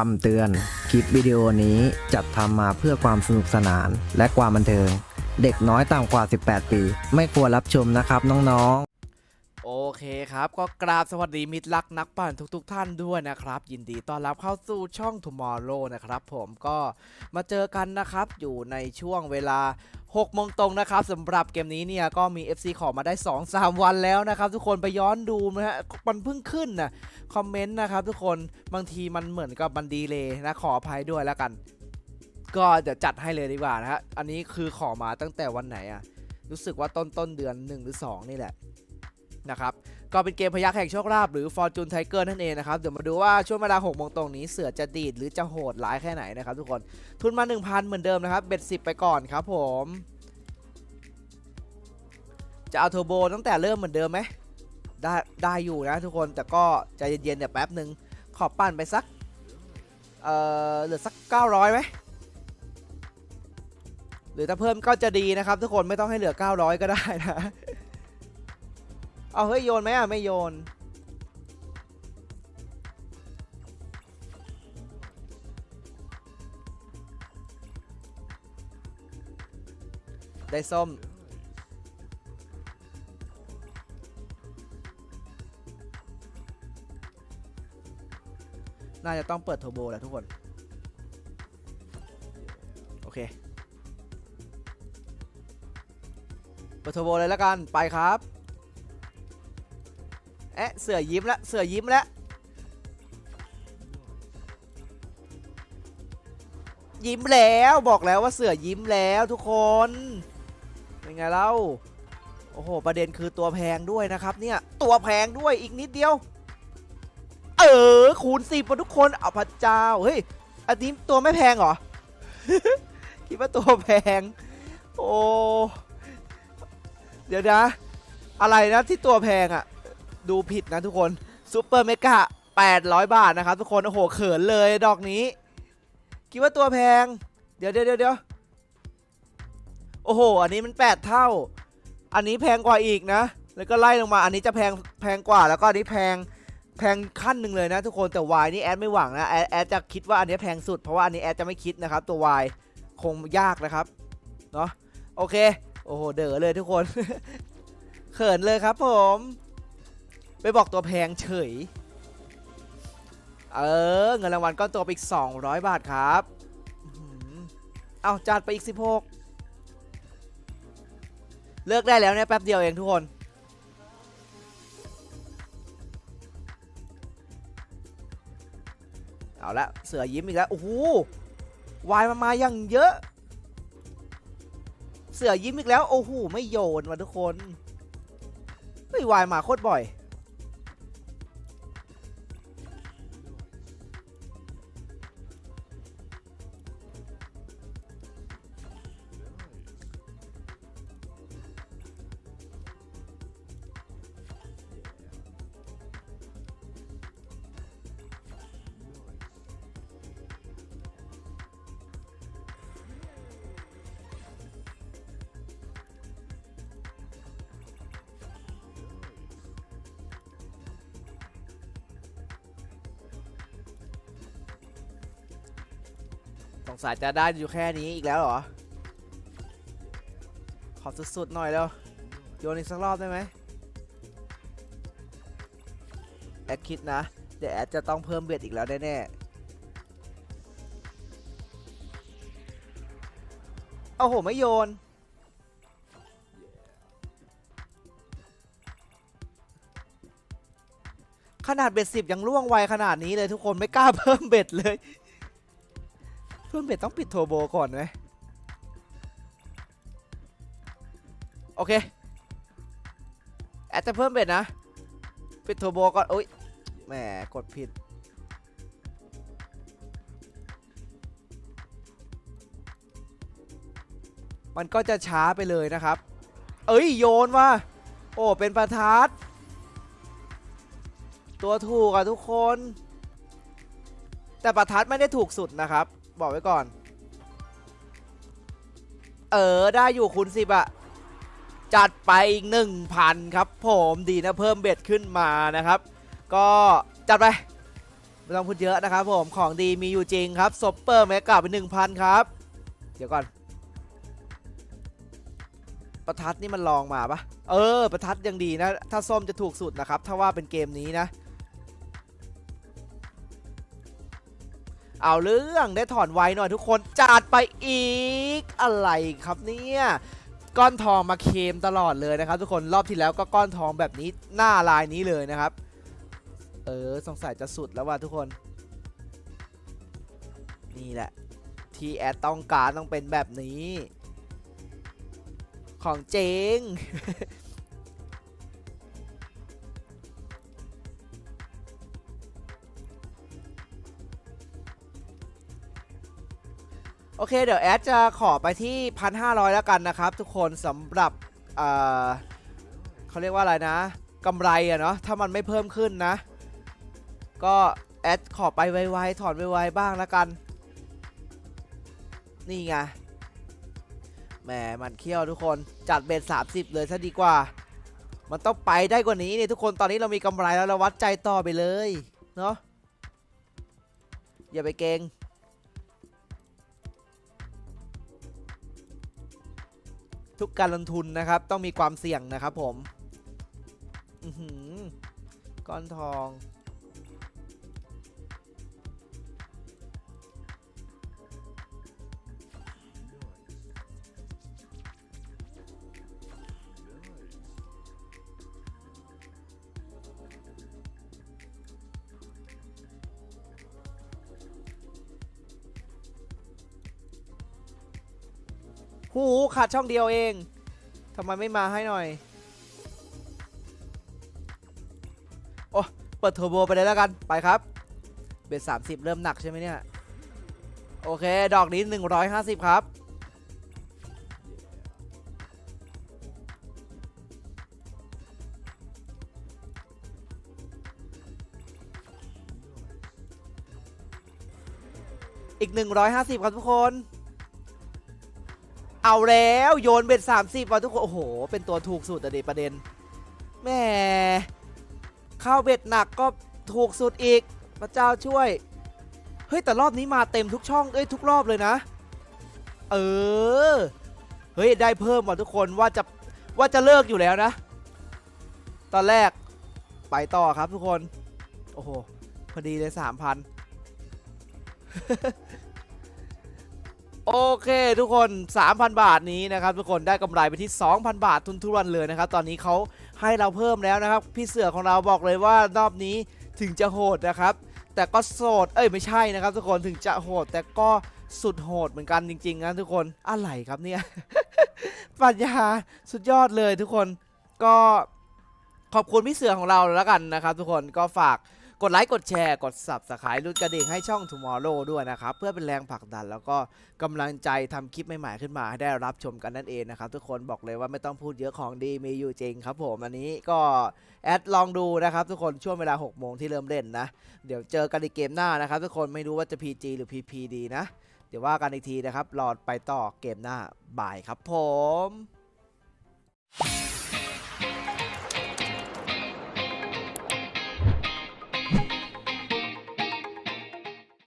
คำเตือน คลิปวิดีโอนี้จัดทำมาเพื่อความสนุกสนานและความบันเทิง เด็กน้อยต่ำกว่า 18 ปี ไม่ควรรับชมนะครับน้องๆ โอเคครับ ก็กราบสวัสดีมิตรรักนักปั่นทุก ๆทท่านด้วยนะครับ ยินดีต้อนรับเข้าสู่ช่อง Tomorrow นะครับ ผมก็มาเจอกันนะครับอยู่ในช่วงเวลา 6โมงตรงนะครับสำหรับเกมนี้เนี่ยก็มี FC ขอมาได้ 2-3 วันแล้วนะครับ ทุกคนไปย้อนดูนะฮะมันเพิ่งขึ้นนะคอมเมนต์นะครับทุกคนบางทีมันเหมือนกับมันดีเลยนะขออภัยด้วยแล้วกัน ก็จะจัดให้เลยดีกว่านะฮะอันนี้คือขอมาตั้งแต่วันไหนอะรู้สึกว่าต้นต้นเดือน 1 หรือ 2 นี่แหละ นะครับก็เป็นเกมพยักแห่งโชคลาภหรือ Fortune Tiger นั่นเองนะครับเดี๋ยวมาดูว่าช่วงเวลา6โมงตรงนี้เสือจะดีดหรือจะโหดร้ายแค่ไหนนะครับทุกคนทุนมา 1,000 เหมือนเดิมนะครับเบ็ด10 ไปก่อนครับผม จะเอาเทอร์โบตั้งแต่เริ่มเหมือนเดิมไหมได้ได้อยู่นะทุกคนแต่ก็ใจเย็นๆเดี๋ยวแป๊บหนึ่งขอบปั่นไปสักเอ่อเหลือสัก 900ไหมหรือถ้าเพิ่มก็จะดีนะครับ ทุกคนไม่ต้องให้เหลือ 900 ก็ได้นะ เอาเฮ้ยโยนไหมอะไม่โยน ได้ส้ม น่าจะต้องเปิดเทอร์โบแหละทุกคน โอเค เปิดเทอร์โบเลยแล้วกัน ไปครับ เอ๊ะเสือยิ้มล้วเสือยิ้มล้วยิ้มแล้วบอกแล้วว่าเสือยิ้มแล้วทุกคนเป็นไงเล่าโอ้โหประเด็นคือตัวแพงด้วยนะครับเนี่ยตัวแพงด้วยอีกนิดเดียว เออคูณสิบทุกคนเอาพระเจ้าเฮ้ยอันนี้ตัวไม่แพงเหรอคิดว่าตัวแพงโอ้เดี๋ยวนะ อะไรนะที่ตัวแพงอะ ดูผิดนะทุกคนซูเปอร์เมกะ800 บาทนะครับทุกคน โอ้โห เขินเลยดอกนี้ คิดว่าตัวแพง เดี๋ยวเดี๋ยวเดี๋ยวโอ้โห อันนี้มัน 8 เท่า อันนี้แพงกว่าอีกนะ แล้วก็ไล่ลงมา อันนี้จะแพงแพงกว่า แล้วก็อันนี้แพงแพงขั้นหนึ่งเลยนะทุกคน แต่ Y นี่แอดไม่หวังนะ แอดแอดจะคิดว่าอันนี้แพงสุด เพราะว่าอันนี้แอดจะไม่คิดนะครับ ตัว Y คงยากนะครับ เนาะ โอเค โอ้โห เด๋อเลยทุกคน เขินเลยครับผม ไปบอกตัวแพงเฉย เออ เงินรางวัลก้อนตัวไปอีก 200 บาทครับเอาจัดไปอีก 16 เลิกได้แล้วเนี่ยแป๊บเดียวเองทุกคนเอาละเสือยิ้มอีกแล้วโอ้โหวายมามาอย่างเยอะ เสือยิ้มอีกแล้วโอ้โหไม่โยนว่ะทุกคนเฮ้ยวายมาโคตรบ่อย งสัยจะได้อยู่แค่นี้อีกแล้วเหรอ ขอสุดๆหน่อยแล้วโยนอีกสักรอบได้ไหมแอดคิดนะเดี๋ยวแอดจะต้องเพิ่มเบ็ดอีกแล้วแน่ๆโอ้โหไม่โยน ขนาดเบ็ดสิบยังล่วงไวขนาดนี้เลยทุกคนไม่กล้าเพิ่มเบ็ดเลย เพิ่มเบ็ดต้องปิดโทรโบก่อนไหมโอเคแอดจะเพิ่มเบ็ดนะ ปิดโทรโบก่อนโอ้ยแหมกดผิด มันก็จะช้าไปเลยนะครับ เอ้ย โยนว่ะโอ้ เป็นประทัด ตัวถูกอะทุกคน แต่ประทัดไม่ได้ถูกสุดนะครับ บอกไว้ก่อน เออ ได้อยู่คูณสิบอะจัดไปอีกหนึ่งพันครับผมดีนะเพิ่มเบ็ดขึ้นมานะครับ ก็จัดไป ไม่ต้องพูดเยอะนะครับผมของดีมีอยู่จริงครับซปเปอร์แมกกลับไปหนึ่งพันครับ เดี๋ยวก่อน ประทัดนี่มันลองมาปะเออ ประทัดยังดีนะ ถ้าส้มจะถูกสุดนะครับ ถ้าว่าเป็นเกมนี้นะ เอาเรื่องได้ถอนไวหน่อยทุกคนจัดไปอีกอะไรครับเนี่ยก้อนทองมาเคมตลอดเลยนะครับ ทุกคนรอบที่แล้วก็ก้อนทองแบบนี้หน้าลายนี้เลยนะครับ เออสงสัยจะสุดแล้วว่ะทุกคน นี่แหละ ที่แอดต้องการต้องเป็นแบบนี้ ของเจง โอเค เดี๋ยวแอดจะขอไปที่ 1,500 แล้วกันนะครับ ทุกคนสำหรับเอ่อเขาเรียกว่าอะไรนะกำไรอะเนาะถ้ามันไม่เพิ่มขึ้นนะ ก็แอดขอไปไวๆถอนไวๆบ้างแล้วกัน นี่ไงแหมมันเคี้ยวทุกคนจัดเบ็ด30 เลยซะดีกว่า มันต้องไปได้กว่านี้เนี่ยทุกคนตอนนี้เรามีกำไรแล้วเราวัดใจต่อไปเลยเนาะอย่าไปเกง ทุกการลงทุนนะครับ ต้องมีความเสี่ยงนะครับผมก้อนทอง หูขาดช่องเดียวเองทำไมไม่มาให้หน่อย โอ้ เปิดเทอร์โบไปเลยแล้วกัน ไปครับ เบสสามสิบเริ่มหนักใช่ไหมเนี่ย โอเค ดอกนี้150ครับ อีก150ครับทุกคน เอาแล้วโยนเบ็ด30ว่ะทุกคน โอ้โห เป็นตัวถูกสุดอะเดประเด็นแหม่เข้าเบ็ดหนักก็ถูกสุดอีกพระเจ้าช่วย เฮ้ย แต่รอบนี้มาเต็มทุกช่องเอ้ยทุกรอบเลยนะ เออ เฮ้ย ได้เพิ่มว่ะทุกคนว่าจะว่าจะเลิกอยู่แล้วนะ ตอนแรกไปต่อครับทุกคน โอ้โห พอดีเลย3,000 โอเคทุกคน 3,000 บาทนี้นะครับทุกคนได้กำไรไปที่ 2,000 บาททุนทุรันเลยนะครับ ตอนนี้เขาให้เราเพิ่มแล้วนะครับ พี่เสือของเราบอกเลยว่ารอบนี้ถึงจะโหดนะครับ แต่ก็โสดเอ้ยไม่ใช่นะครับ ทุกคนถึงจะโหด แต่ก็สุดโหดเหมือนกันจริง ๆนะทุกคนอะไรครับเนี่ย ปัญญาสุดยอดเลยทุกคนก็ขอบคุณพี่เสือของเราแล้วกันนะครับ ทุกคนก็ฝาก กดไลค์กดแชร์กด subscribe รุดกระดิ่งให้ช่อง Tomorrow ด้วยนะครับ เพื่อเป็นแรงผลักดัน แล้วก็กำลังใจทำคลิปใหม่ๆขึ้นมาให้ได้รับชมกันนั่นเองนะครับ ทุกคนบอกเลยว่าไม่ต้องพูดเยอะของดีมีอยู่จริงครับผมอันนี้ก็แอดลองดูนะครับ ทุกคนช่วงเวลา6โมงที่เริ่มเล่นนะเดี๋ยวเจอกันในเกมหน้านะครับ ทุกคนไม่รู้ว่าจะ PG หรือ PP ดีนะ เดี๋ยวว่ากันอีกทีนะครับรอไปต่อเกมหน้าบ่ายครับผม